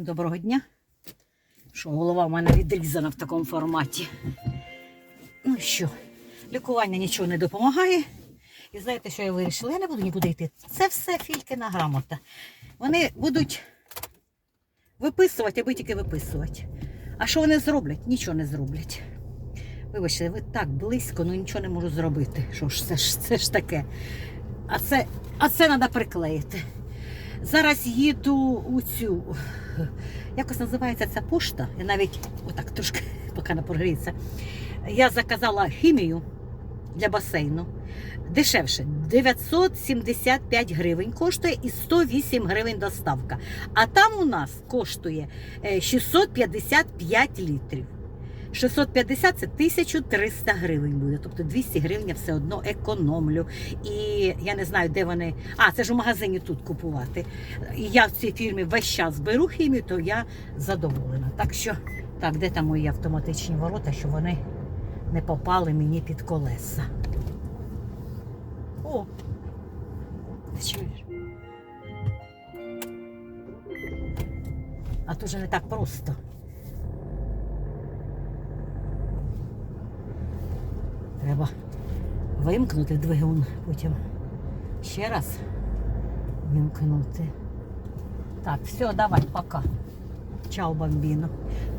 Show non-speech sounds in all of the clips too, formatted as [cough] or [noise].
Доброго дня. Що голова в мене відрізана в такому форматі. Ну що, лікування нічого не допомагає. І знаєте, що я вирішила? Я не буду нікуди йти. Це все фількина грамота. Вони будуть виписувати, аби тільки виписувати. А що вони зроблять? Нічого не зроблять. Вибачте, ви так близько, ну нічого не можу зробити. Що ж це ж це ж таке? А це, а це треба приклеїти. Зараз їду у цю. Якось називається ця пошта. Я навіть отак трошки, [laughs] поки не прогріється. Я заказала хімію для басейну. Дешевше 975 гривень коштує і 108 гривень доставка. А там у нас коштує е, 655 літрів. 650 це 1300 гривень буде, тобто 200 гривень я все одно економлю. І я не знаю, де вони. А, це ж у магазині тут купувати. І я в цій фірмі весь час беру хімію, то я задоволена. Так що, так, де там мої автоматичні ворота, щоб вони не попали мені під колеса. О! Чуєш? А тут же не так просто. Треба вимкнути двигун, потім ще раз вимкнути. Так, все, давай, пока. Чао, бомбіно.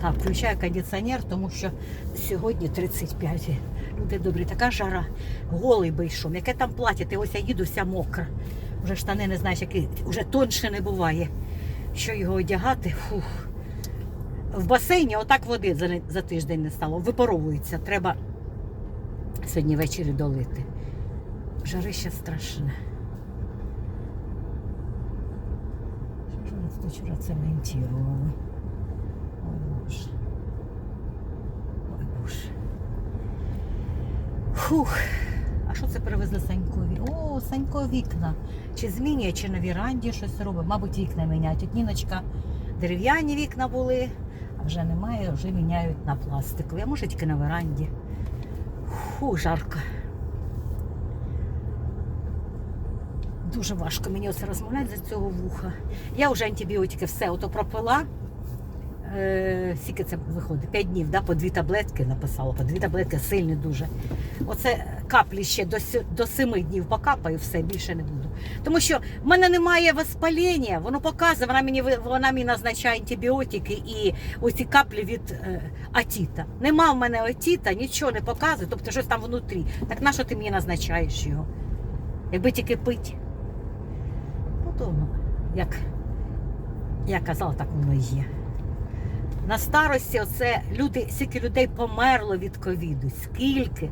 Так, включаю кондиціонер, тому що сьогодні 35. Люди добрі, така жара. Голий би йшов. Яке там платять? Ось я їду вся мокра. Вже штани не знаєш, які вже тонше не буває. Що його одягати? Фух. В басейні отак води за, тиждень не стало. Випаровується. Треба сьогодні ввечері долити. Жарище страшне. Що ж вони тут вчора цементували? Ой, Боже. Ой, Боже. Фух. А що це привезли Санькові? О, Санько вікна. Чи змінює, чи на віранді щось робить. Мабуть, вікна міняють. От Ніночка дерев'яні вікна були, а вже немає, вже міняють на пластикові. А може тільки на веранді. Фу, жарко. Дуже важко мені оце розмовляти за цього вуха. Я вже антибіотики все ото пропила. Е, скільки це виходить? П'ять днів, да? по дві таблетки написала, по дві таблетки сильні дуже. Оце каплі ще до, до семи днів покапаю, все, більше не буду. Тому що в мене немає воспалення, воно показує, вона мені, вона мені назначає антибіотики і оці каплі від е, атіта. Нема в мене атіта, нічого не показує, тобто щось там внутрі. Так на що ти мені назначаєш його? Якби тільки пить. Ну, то, ну, як я казала, так воно і є. На старості оце люди, скільки людей померло від ковіду, скільки.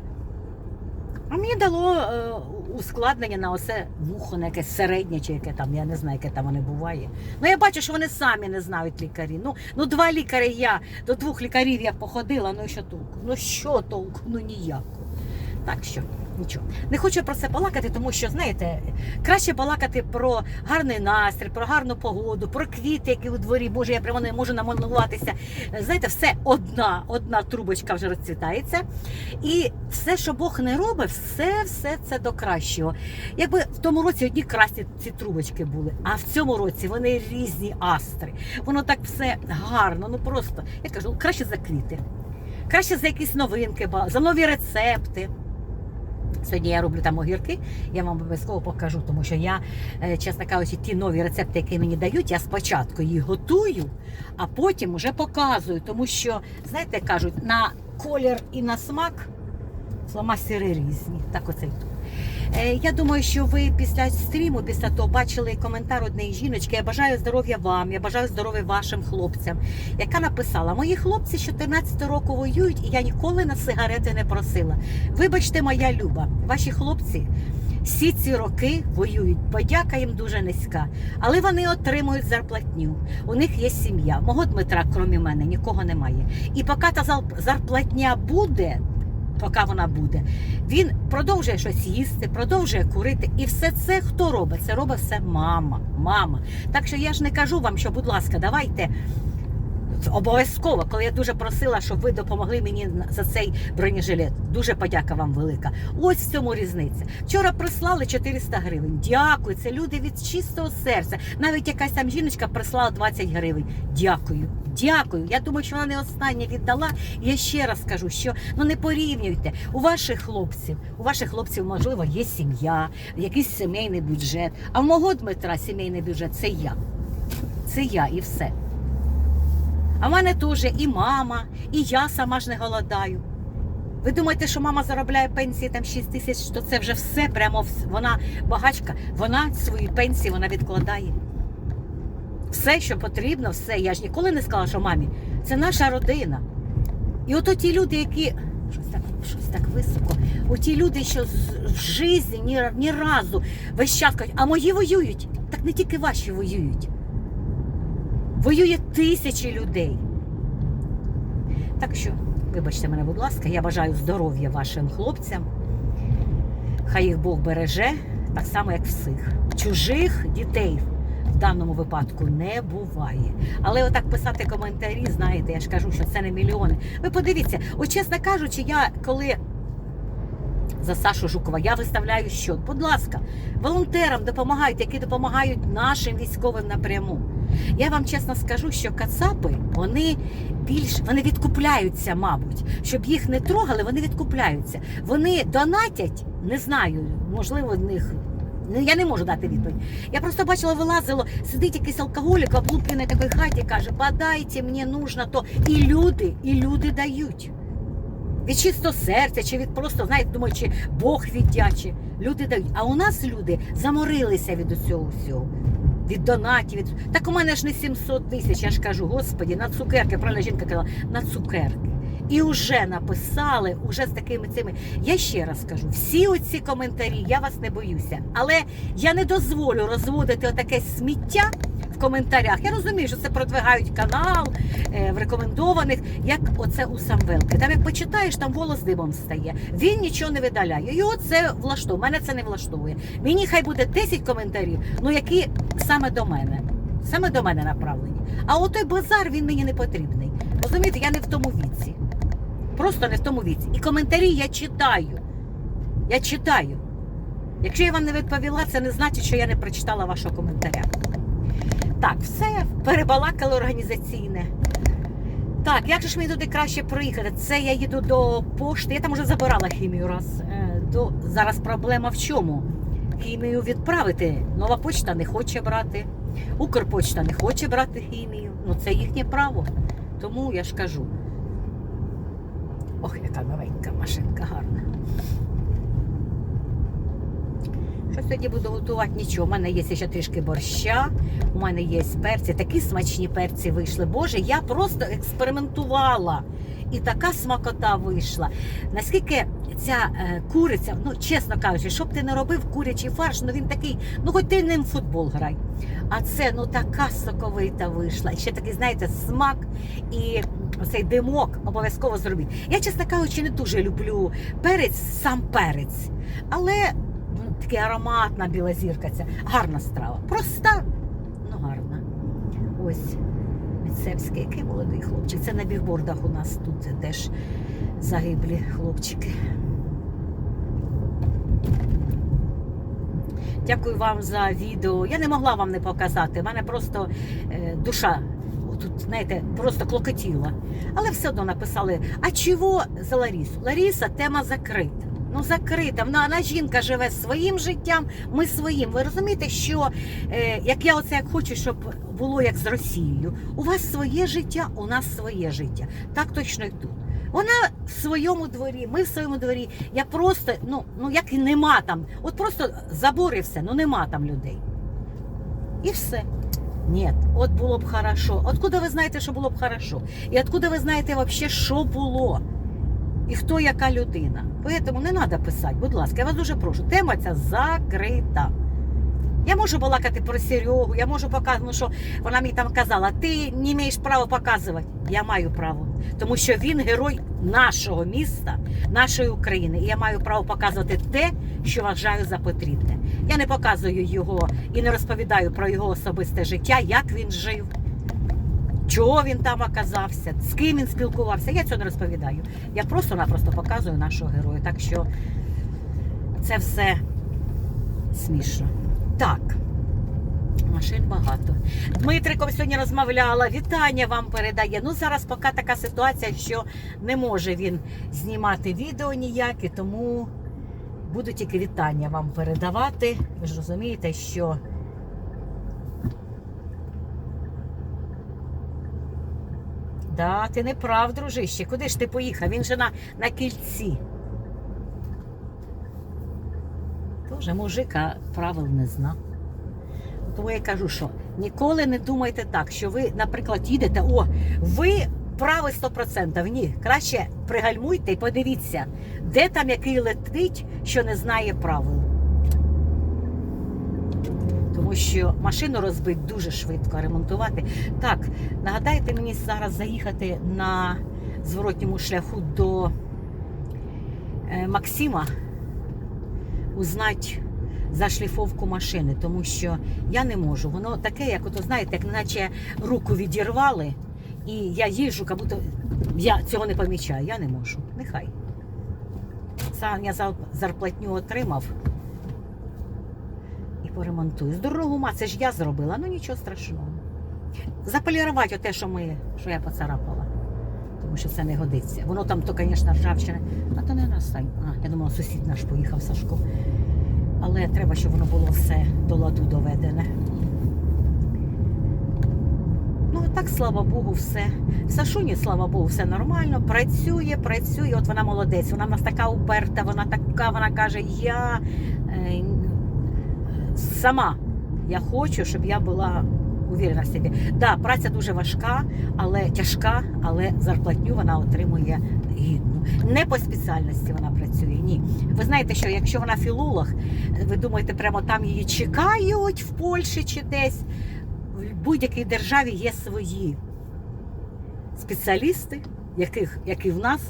А мені дало е, ускладнення на оце вухо, на якесь середнє, чи яке там, я не знаю, яке там воно буває. Ну я бачу, що вони самі не знають лікарі. Ну, ну два лікарі я, до двох лікарів я походила, ну і що толку? Ну що толку? Ну ніяко. Так що, нічого. Не хочу про це балакати, тому що, знаєте, краще балакати про гарний настрій, про гарну погоду, про квіти, які у дворі. Боже, я прямо не можу намалуватися. Знаєте, все одна, одна трубочка вже розцвітається. І все, що Бог не робить, все, все це до кращого. Якби в тому році одні красні ці трубочки були, а в цьому році вони різні астри. Воно так все гарно, ну просто я кажу, краще за квіти. Краще за якісь новинки, за нові рецепти. Сьогодні я роблю там огірки, я вам обов'язково покажу, тому що я, е, чесно кажучи, ті нові рецепти, які мені дають, я спочатку їх готую, а потім вже показую. Тому що, знаєте, кажуть, на колір і на смак фломастери різні. Так оце й тут. Е, Я думаю, що ви після стріму, після того бачили коментар однієї жіночки. Я бажаю здоров'я вам, я бажаю здоров'я вашим хлопцям, яка написала: Мої хлопці з 14 року воюють, і я ніколи на сигарети не просила. Вибачте, моя люба, ваші хлопці. Всі ці роки воюють, подяка їм дуже низька, але вони отримують зарплатню. У них є сім'я. Мого Дмитра, крім мене, нікого немає. І поки та зарплатня буде, поки вона буде, він продовжує щось їсти, продовжує курити. І все це хто робить? Це робить все мама. Мама. Так що я ж не кажу вам, що, будь ласка, давайте Обов'язково, коли я дуже просила, щоб ви допомогли мені за цей бронежилет. Дуже подяка вам велика. Ось в цьому різниця. Вчора прислали 400 гривень. Дякую. Це люди від чистого серця. Навіть якась там жіночка прислала 20 гривень. Дякую. Дякую. Я думаю, що вона не остання віддала. Я ще раз скажу, що ну не порівнюйте. У ваших хлопців, у ваших хлопців, можливо, є сім'я, якийсь сімейний бюджет. А в мого Дмитра сімейний бюджет це я. Це я і все. А в мене теж і мама, і я сама ж не голодаю. Ви думаєте, що мама заробляє пенсії там 6 тисяч, то це вже все прямо вона багачка, вона свої пенсії вона відкладає. Все, що потрібно, все. Я ж ніколи не сказала, що мамі, це наша родина. І ото ті люди, які. Щось так, щось так високо. Оті люди, що в житті ні, ні разу весь час кажуть, а мої воюють. Так не тільки ваші воюють. Воює тисячі людей. Так що, вибачте мене, будь ласка, я бажаю здоров'я вашим хлопцям. Хай їх Бог береже, так само, як всіх. Чужих дітей в даному випадку не буває. Але отак писати коментарі, знаєте, я ж кажу, що це не мільйони. Ви подивіться, от чесно кажучи, я коли за Сашу Жукова. Я виставляю щот. Будь ласка, волонтерам допомагають, які допомагають нашим військовим напряму. Я вам чесно скажу, що кацапи вони більш вони відкупляються, мабуть, щоб їх не трогали, вони відкупляються. Вони донатять, не знаю, можливо, в них. Ну, я не можу дати відповідь. Я просто бачила, вилазило, сидить якийсь алкоголік, облуплений такий хаті, каже, подайте, мені нужно то. І люди, і люди дають від чисто серця, чи від просто, знаєте, думаю, чи Бог віддяче. Люди дають. А у нас люди заморилися від усього всього. Від донатів. Від... Так у мене ж не 700 тисяч, я ж кажу, господі, на цукерки, правильно жінка казала, на цукерки. І вже написали, уже з такими цими. Я ще раз кажу, всі оці коментарі, я вас не боюся. Але я не дозволю розводити отаке сміття в коментарях. Я розумію, що це продвигають канал е, в рекомендованих, як оце у Самвелки. Там як почитаєш, там голос димом стає. Він нічого не видаляє. Його це влаштовує. Мене це не влаштовує. Мені хай буде 10 коментарів, ну які саме до мене. Саме до мене направлені. А отой базар він мені не потрібний. Розумієте, я не в тому віці. Просто не в тому віці. І коментарі я читаю. Я читаю. Якщо я вам не відповіла, це не значить, що я не прочитала вашого коментаря. Так, все, перебалакали організаційне. Так, як же ж мені туди краще проїхати? Це я їду до пошти. Я там вже забирала хімію раз. Е, До... Зараз проблема в чому? Хімію відправити. Нова почта не хоче брати. Укрпочта не хоче брати хімію. Ну це їхнє право. Тому я ж кажу. Ох, яка новенька машинка гарна. Що сьогодні буду готувати? Нічого. У мене є ще трішки борща, у мене є перці. Такі смачні перці вийшли. Боже, я просто експериментувала. І така смакота вийшла. Наскільки ця е, куриця, ну чесно кажучи, щоб ти не робив курячий фарш, ну він такий, ну хоч ти ним футбол грай. А це ну така соковита вийшла. І ще такий, знаєте, смак і цей димок обов'язково зробіть. Я, чесно кажучи, не дуже люблю перець, сам перець. Але такий ароматна біла зірка ця. Гарна страва. Проста, ну гарна. Ось Міцевський, який молодий хлопчик. Це на бігбордах у нас тут теж загиблі хлопчики. Дякую вам за відео. Я не могла вам не показати. У мене просто е, душа тут, знаєте, просто клокотіла. Але все одно написали: а чого за Ларісу? Ларіса тема закрита. Ну, закрита. Вона, вона жінка живе своїм життям, ми своїм. Ви розумієте, що е, як я оце як хочу, щоб було як з Росією. У вас своє життя, у нас своє життя. Так точно і тут. Вона в своєму дворі, ми в своєму дворі. Я просто, ну, ну як і нема там. От просто забори все, ну нема там людей. І все. Ні, от було б хорошо. Откуда ви знаєте, що було б хорошо? І откуда ви знаєте вообще, що було? І хто яка людина? Тому не треба писати, будь ласка, я вас дуже прошу. Тема ця закрита. Я можу балакати про Серегу, я можу показувати, що вона мені там казала, ти не маєш права показувати. Я маю право. Тому що він герой нашого міста, нашої України. І я маю право показувати те, що вважаю за потрібне. Я не показую його і не розповідаю про його особисте життя, як він жив. Чого він там оказався, з ким він спілкувався. Я цього не розповідаю. Я просто-напросто показую нашого героя. Так що це все смішно. Так. Машин багато. Дмитриком сьогодні розмовляла. Вітання вам передає. Ну зараз поки така ситуація, що не може він знімати відео ніякі, тому буду тільки вітання вам передавати. Ви ж розумієте, що Да, ти не прав, дружище. Куди ж ти поїхав? Він же на, на кільці. Тоже мужика правил не знав. Тому я кажу, що ніколи не думайте так, що ви, наприклад, їдете, о, ви праві 100%. Ні, краще пригальмуйте і подивіться, де там який летить, що не знає правил. Тому що машину розбить дуже швидко ремонтувати. Так, нагадайте мені зараз заїхати на зворотньому шляху до е, Максима, узнати за шліфовку машини, тому що я не можу. Воно таке, як ото, знаєте, як наче руку відірвали, і я їжджу, як будто я цього не помічаю. Я не можу. Нехай. Сам я зарплатню отримав поремонтую. З ма, це ж я зробила, ну нічого страшного. Заполірувати те, що ми, що я поцарапала. Тому що це не годиться. Воно там то, звісно, ржавчина. А то не настань. А, я думала, сусід наш поїхав Сашко. Але треба, щоб воно було все до ладу доведене. Ну, так, слава Богу, все. В Сашуні, слава Богу, все нормально. Працює, працює. От вона молодець. Вона в нас така уперта, вона така, вона каже, я е, сама я хочу, щоб я була уверена в собі. Да, праця дуже важка, але тяжка, але зарплатню вона отримує гідну. Не по спеціальності вона працює. Ні. Ви знаєте, що якщо вона філолог, ви думаєте, прямо там її чекають в Польщі чи десь. В будь-якій державі є свої спеціалісти, яких, які в нас.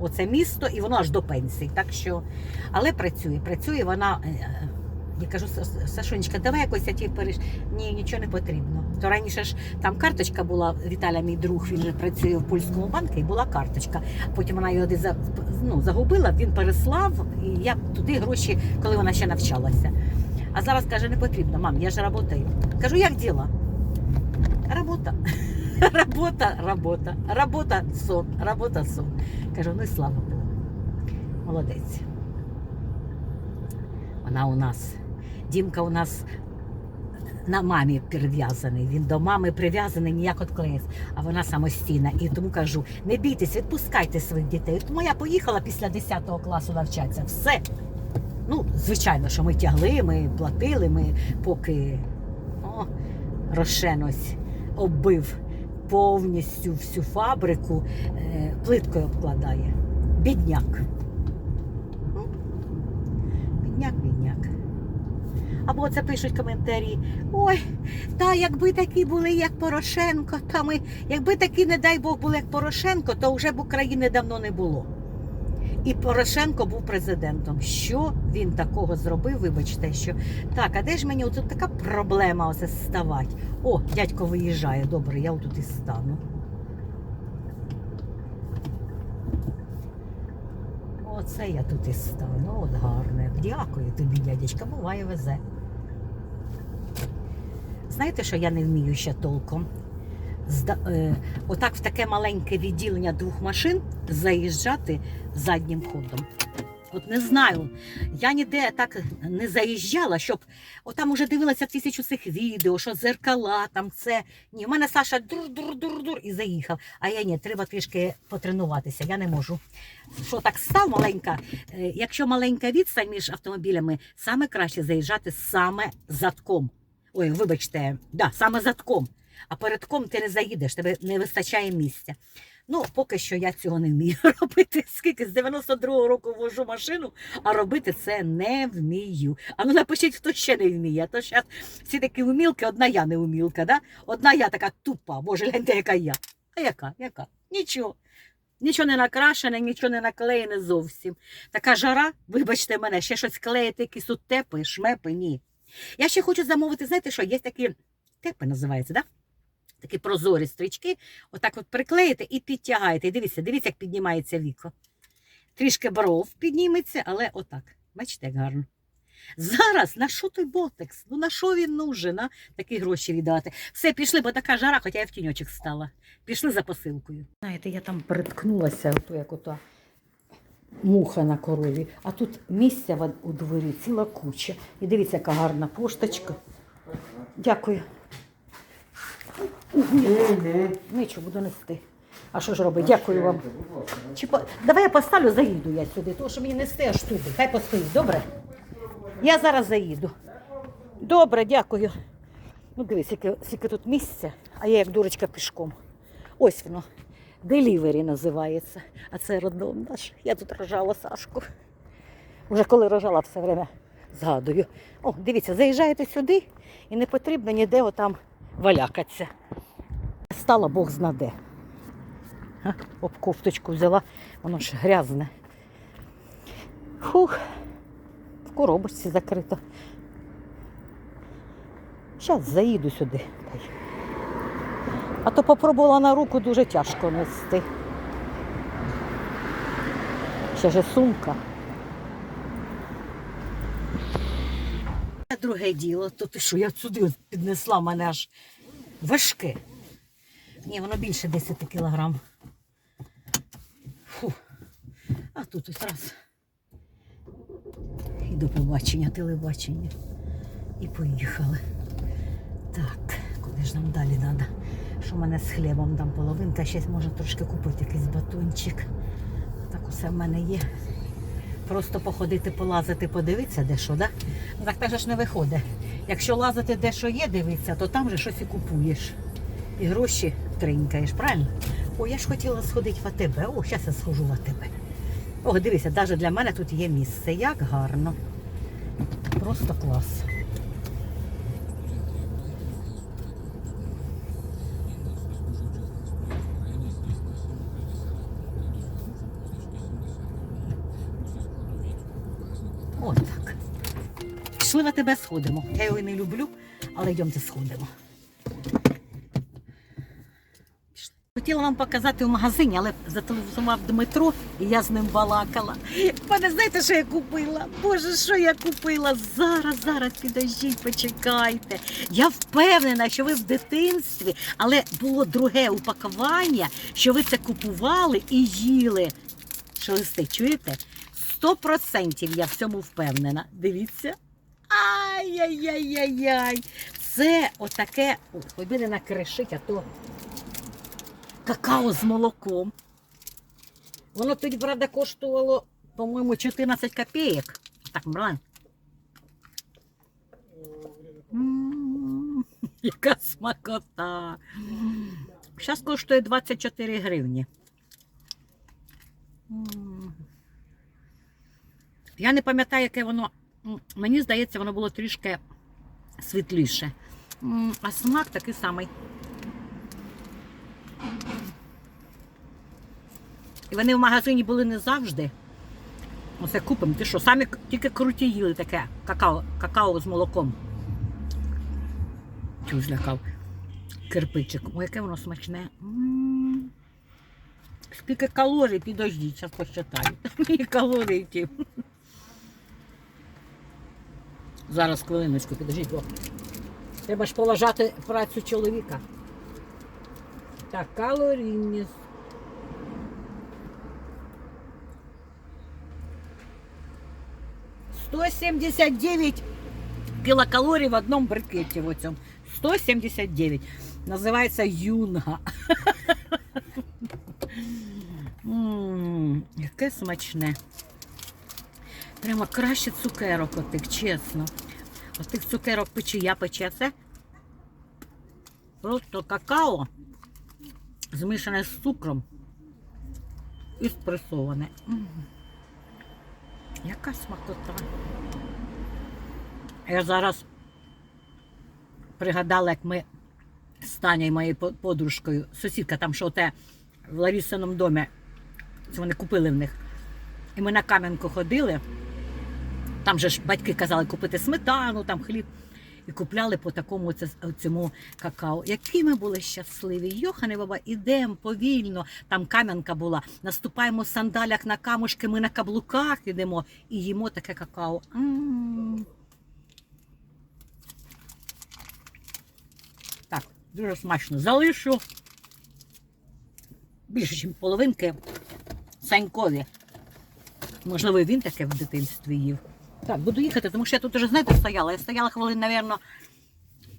Оце місто, і воно аж до пенсії. Так що, але працює. Працює вона. Я кажу, «Са- Сашонечка, давай якось я ті переш. Ні, нічого не потрібно. То раніше ж там карточка була, Віталя, мій друг, він же працює в польському банку, і була карточка. Потім вона його десь ну, загубила, він переслав, і я туди гроші, коли вона ще навчалася. А зараз каже, не потрібно, мам, я ж працюю. Кажу, як діла? Робота. [laughs] Робота, робота, робота, сон, робота, сон. Кажу, ну і слава Богу. Молодець. Вона у нас, Дімка у нас на мамі прив'язаний. Він до мами прив'язаний ніяк відклеїться, а вона самостійна. І тому кажу: не бійтесь, відпускайте своїх дітей. Тому я поїхала після 10 класу навчатися. Все. Ну, звичайно, що ми тягли, ми платили, ми поки о, Рошен оббив повністю всю фабрику, е, плиткою обкладає. Бідняк. Ну, Бідняк, бідняк. Або це пишуть коментарі. Ой, та якби такі були, як Порошенко, та ми, якби такі, не дай Бог, були як Порошенко, то вже б України давно не було. І Порошенко був президентом. Що він такого зробив? Вибачте, що так, а де ж мені тут така проблема оце ставати? О, дядько виїжджає. Добре, я отут і стану. Оце я тут і стану. От гарне. Дякую тобі, дядечка, буває везе. Знаєте, що я не вмію ще толком? Зда, е, отак в таке маленьке відділення двох машин заїжджати заднім ходом. От не знаю, я ніде так не заїжджала, щоб отам уже дивилася тисячу цих відео, що зеркала, там це. Ні, у мене Саша дур-дур-дур-дур і заїхав. А я ні, треба трішки потренуватися, я не можу. Що так став маленька? Е, Якщо маленька відстань між автомобілями, саме краще заїжджати саме задком. Ой, вибачте, да, саме задком. А передком ти не заїдеш, тебе не вистачає місця. Ну, поки що я цього не вмію [laughs] робити. Скільки з 92-го року вожу машину, а робити це не вмію. А ну напишіть, хто ще не вміє. А то зараз всі такі умілки, одна я не умілка, да? одна я така тупа, боже, гляньте, яка я. А яка? Яка? Нічого. Нічого не накрашене, нічого не наклеєне зовсім. Така жара, вибачте мене, ще щось клеїти, якісь тут тепи, шмепи, ні. Я ще хочу замовити, знаєте що, є такі тепи називаються, да? такі прозорі стрічки, отак от приклеїте і підтягаєте. І дивіться, дивіться, як піднімається віко. Трішки бров підніметься, але отак. Бачите, як гарно. Зараз на що той ботекс? Ну на що він нужен? А? Такі гроші віддати. Все, пішли, бо така жара, хоча я в тіньочок стала. Пішли за посилкою. Знаєте, я там приткнулася, ото як ото муха на корові, а тут місця у дворі ціла куча. І дивіться, яка гарна пошточка. Дякую. Нічого, буду нести. А що ж робити? Дякую вам. Чи по... Давай я поставлю, заїду я сюди, тому що мені нести аж туди. Хай постоїть, добре? Я зараз заїду. Добре, дякую. Ну, дивись, скільки тут місця, а я як дурочка пішком. Ось воно. Делівері називається. А це роддом наш. Я тут рожала Сашку. Уже коли рожала все время згадую. О, дивіться, заїжджаєте сюди і не потрібно ніде отам валякатися. Стала Бог знаде. Об кофточку взяла, воно ж грязне. Фух, в коробочці закрито. Зараз заїду сюди. А то попробувала на руку дуже тяжко нести. Ще ж сумка. Друге діло, то ти що, я сюди піднесла мене аж важке. Ні, воно більше 10 кілограм. Фу. А тут ось раз. І до побачення, телебачення. І поїхали. Так, куди ж нам далі треба? В мене з хлібом там половинка, ще може трошки купити якийсь батончик. Так усе в мене є. Просто походити, полазити, подивитися, де що, да? Ну так теж ж не виходить. Якщо лазити де що є, дивитися, то там же щось і купуєш. І гроші тринькаєш, правильно? О, я ж хотіла сходити в АТБ. О, зараз я схожу в АТБ. О, дивися, навіть для мене тут є місце. Як гарно. Просто клас. АТБ сходимо. Я його не люблю, але йдемте сходимо. Хотіла вам показати в магазині, але зателефонував Дмитро, і я з ним балакала. Пане, знаєте, що я купила? Боже, що я купила? Зараз, зараз підождіть, почекайте. Я впевнена, що ви в дитинстві, але було друге упакування, що ви це купували і їли. Шелести, чуєте? Сто процентів я в цьому впевнена. Дивіться. Ай-яй-яй-яй-яй. Це отаке, би не накришить, а то какао з молоком. Воно тоді, правда, коштувало, по-моєму, 14 копійок. Так, мрань. М, Яка смакота. Зараз коштує 24 гривні. Я не пам'ятаю, яке воно. Мені здається, воно було трішки світліше. А смак такий самий. І вони в магазині були не завжди. Оце купимо. Ти що, самі тільки круті їли таке какао, какао з молоком. Чого злякав? Кирпичик. Ой, яке воно смачне. Скільки калорій, підождіть, зараз посчитаю. [laughs] Мені калорій ті. Зараз хвилиночку, підождіть. О. Треба ж поважати працю чоловіка. Так, калорійність. Сто сімдесят в одному брикеті. В цьому. 179. Називається юнга. [laughs] Яке смачне. Прямо краще цукерок отих, чесно. Отих цукерок печія пече. Це просто какао змішане з цукром і спресоване. Яка смакота. Я зараз пригадала, як ми з Танею, моєю подружкою, сусідка там, що те в Ларісиному домі, це вони купили в них. І ми на Кам'янку ходили. Там же ж батьки казали купити сметану, там хліб. і купляли по такому цьому какао. Які ми були щасливі. Йохане баба, ідемо повільно. Там кам'янка була. Наступаємо в сандалях на камушки, ми на каблуках ідемо і їмо таке какао. Так, дуже смачно. Залишу більше, ніж половинки Санькові. Можливо, він таке в дитинстві їв. Так, буду їхати, тому що я тут вже, знаєте, стояла. Я стояла хвилин, мабуть,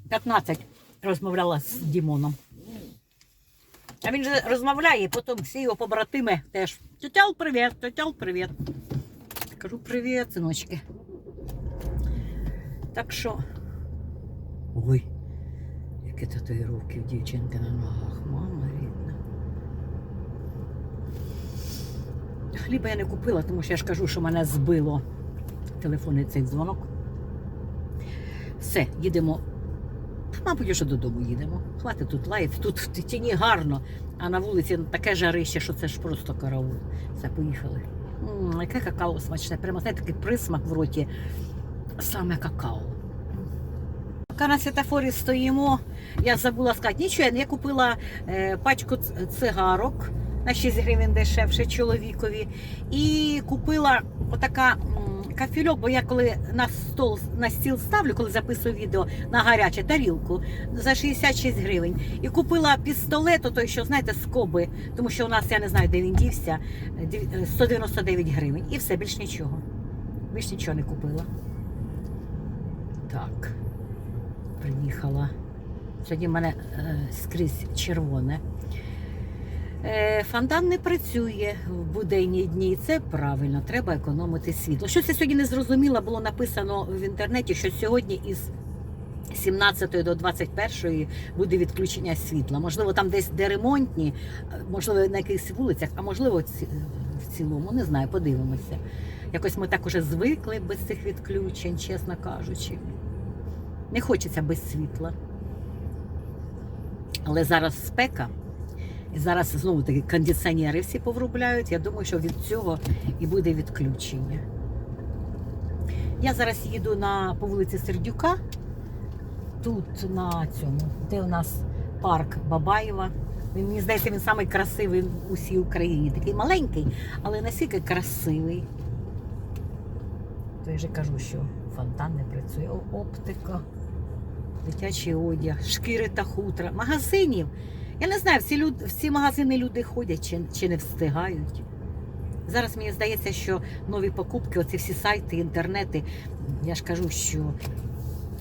15 розмовляла з Дімоном. А він же розмовляє, потім всі його побратими теж. Тетял, привіт, тетял, привіт. Кажу, привіт, синочки. Так що. Ой, які татуїровки в дівчинки на ногах, мама рідна. Хліба я не купила, тому що я ж кажу, що мене збило телефонний цей дзвонок. Все, їдемо. Мабуть, вже додому їдемо. Хватить тут лаїти. Тут в тіні гарно, а на вулиці таке жарище, що це ж просто караул. Все, поїхали. М, яке какао смачне. Прямо знаєте, такий присмак в роті. Саме какао. Поки на світофорі стоїмо, я забула сказати, нічого, я купила е, пачку цигарок на 6 гривень дешевше чоловікові. І купила отака м, кафельок, бо я коли на стол на стіл ставлю, коли записую відео на гаряче тарілку за 66 гривень. І купила пістолет, той, що знаєте, скоби, тому що у нас я не знаю, де він дівся, е, 199 гривень. І все, більш нічого. Більш нічого не купила. Так, приїхала. Сьогодні в мене е, скрізь червоне. Е, Фонтан не працює в буденні дні, це правильно, треба економити світло. Щось я сьогодні не зрозуміла, було написано в інтернеті, що сьогодні із 17 до 21 буде відключення світла. Можливо, там десь де ремонтні, е, можливо, на якихось вулицях, а можливо, в цілому, не знаю, подивимося. Якось ми так уже звикли без цих відключень, чесно кажучи. Не хочеться без світла. Але зараз спека. І зараз знову таки кондиціонери всі поврубляють. Я думаю, що від цього і буде відключення. Я зараз їду на, по вулиці Сердюка. Тут на цьому, де у нас парк Бабаєва. Він, мені здається, він самий красивий в усій Україні. Такий маленький, але настільки красивий. То я вже кажу, що фонтан не працює. О, Оптика, дитячий одяг, шкіри та хутра, магазинів. Я не знаю, всі, люд, всі магазини люди ходять чи, чи не встигають. Зараз мені здається, що нові покупки, оці всі сайти, інтернети, я ж кажу, що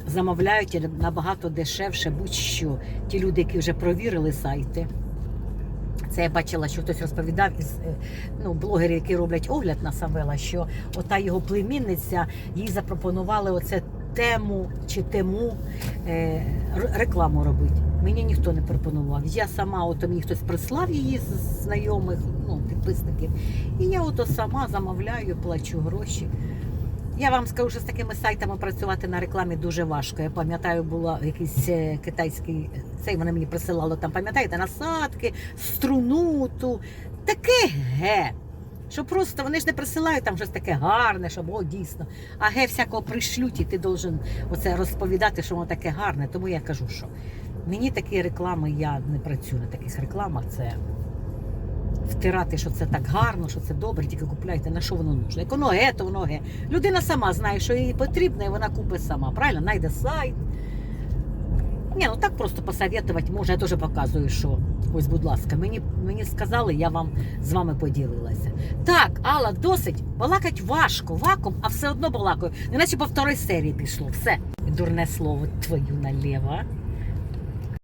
замовляють набагато дешевше будь-що. Ті люди, які вже провірили сайти. Це я бачила, що хтось розповідав із е, ну, блогерів, які роблять огляд на Савела, що ота його племінниця їй запропонували оце тему чи тему е, рекламу робити. Мені ніхто не пропонував. Я сама, ото мені хтось прислав її з знайомих, ну, підписників. І я ото сама замовляю, плачу гроші. Я вам скажу, що з такими сайтами працювати на рекламі дуже важко. Я пам'ятаю, була якийсь е, китайський цей вони мені присилали там, пам'ятаєте, насадки, струну ту. Таке ге. Що просто вони ж не присилають там щось таке гарне, щоб о, дійсно. А ге всякого пришлють, і ти должен оце розповідати, що воно таке гарне. Тому я кажу, що мені такі реклами, я не працюю на таких рекламах. Це втирати, що це так гарно, що це добре, тільки купляйте, на що воно нужно. Як воно ге, то воно ге. Людина сама знає, що їй потрібно, і вона купить сама. Правильно? Найде сайт. Ні, ну так просто посоветувати може, я теж показую, що ось, будь ласка, мені, мені сказали, я вам з вами поділилася. Так, Алла, досить. Балакать важко, вакуум, а все одно балакаю. Неначе по второй серії пішло. Все. Дурне слово твою наліво.